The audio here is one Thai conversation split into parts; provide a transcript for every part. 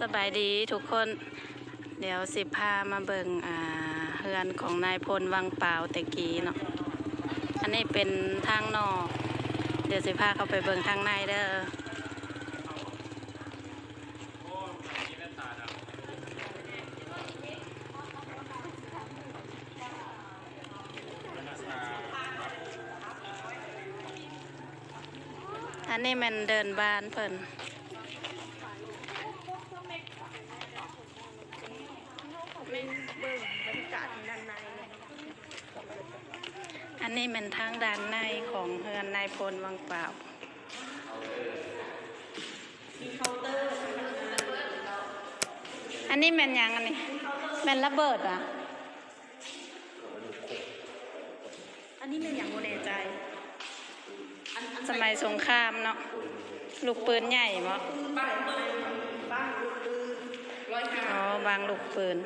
สบายดีทุกคน เดี๋ยวสิพามาเบิ่งอ่าเฮือนของนายพลวังเปล่าต่กี้เนาะอันนี้เป็นทางนอก เดี๋ยวสิพาเข้าไปเบิ่งทางในเด้ออันนี้มันเดินบานเพิ่น เบิ่งบรรยากาศด้านใน อันนี้เป็นทางด้านในของเฮือนนายพลวังเปล่ามีเคาน์เตอร์อันนี้มันยังอันนี้มันระเบิดอะ อันนี้เป็นอย่างโมแน่ใจอันอันสมัยสงครามเนาะลูกปืนใหญ่มั้งบ้านเมืองบ้านลูกปืนร้อยห้าอ๋อบางลูกปืน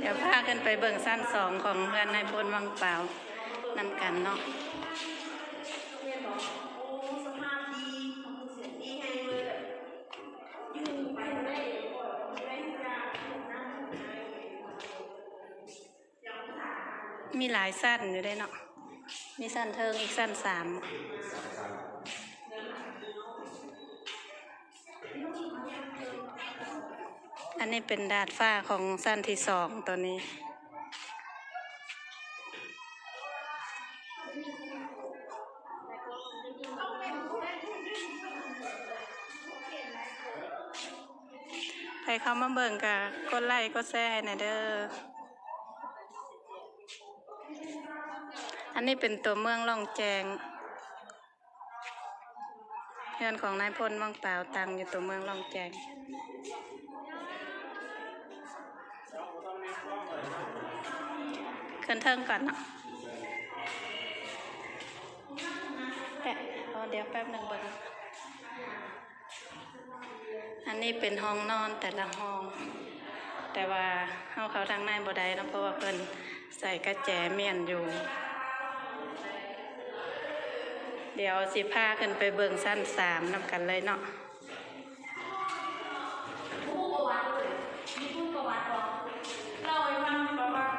เดี๋ยว พากันไปเบิ่งสั้นสองของเฮือนนายพลวังเปล่านำกันเนาะมีหลายสั้นอยู่ได้เนาะ มีสั้นเทิงอีกสั้นสาม อันนี้เป็นดาดฟ้าของสั้นที่สองตัวนี้ ใครเข้ามาเบิ่งกะกดไลค์กดแชร์ให้หน่อยเด้อ อันนี้เป็นตัวเมืองล่องแจงเรือนของนายพลวังเปล่าตังอยู่ตัวเมืองล่องแจง ขึ้นเทิงก่อนเนาะแปะเอเดี๋ยวแป๊บหนึ่งเบิ่งอันนี้เป็นห้องนอนแต่ละห้อง แต่ว่าเขาเขาทางในบ่ได้เนาะเพราะว่าเพิ่นใส่กระแจเมียนอยู่ เดี๋ยวสิพาขึ้นไปเบิ่งสั้นสามนำกันเลยเนาะ ผู้ประวัติเลยมีผู้ประวัติบอกเล่าให้ฟังประวัติ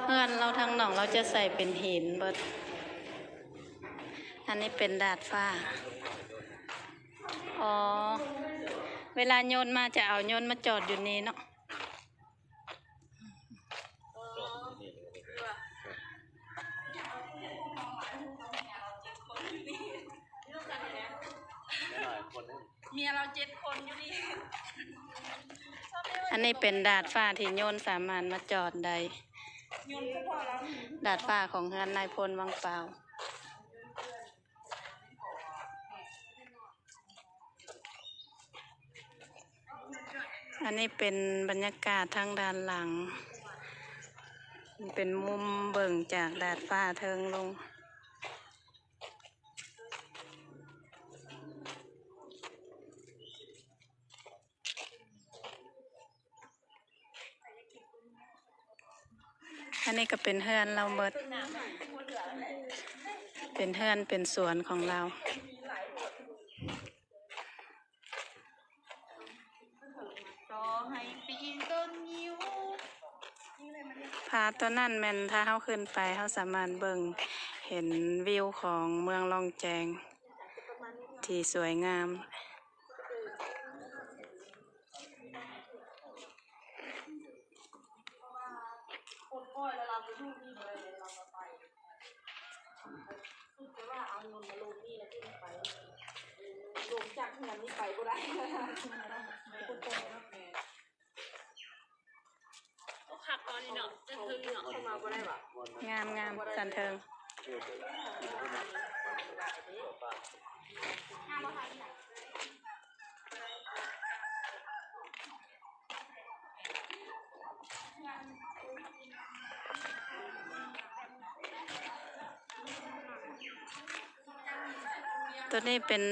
เพื่อนเราทางหนองเราจะใส่เป็นหินเบิดอันนี้เป็นดาดฟ้า อ๋อ เวลาโยนมาจะเอาโยนมาจอดอยู่นี้เนาะเมียเราเจ็ดคนอยู่ดีอันนี้เป็นดาดฟ้าที่โยนสามารถมาจอดได้ ยนต์ก็พอแล้วดาดฟ้าของงานนายพลวังเปล่าอันนี้เป็นบรรยากาศทางด้านหลัง เป็นมุมเบิ่งจากดาดฟ้าเทิงลง อันนี้ก็เป็นเฮือนเราเบิด เป็นเฮือนเป็นสวนของเรา พาตัวนั่นแมนถ้าเขาขึ้นไปเขาสามารถเบิ่งเห็นวิวของเมืองลองแจง ที่สวยงาม ปวด ล้วเราไปดูนี่เลยเราก็ไปสุดว่าเอาเงินมาลงนี่แล้วขึ้นไปลงจากเงินนี่ไปก็ได้คนโตนะแม่ขับตอนนี้เนาะจะถึงเนาะเข้ามาก็ได้ปะงามงามสันเทิง ตัวนี้เป็น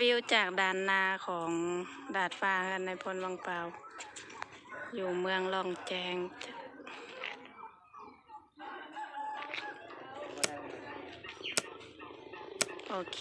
วิวจากด่านนาของดาดฟ้าค่ในพลวังเปา อยู่เมืองลองแจงโอเค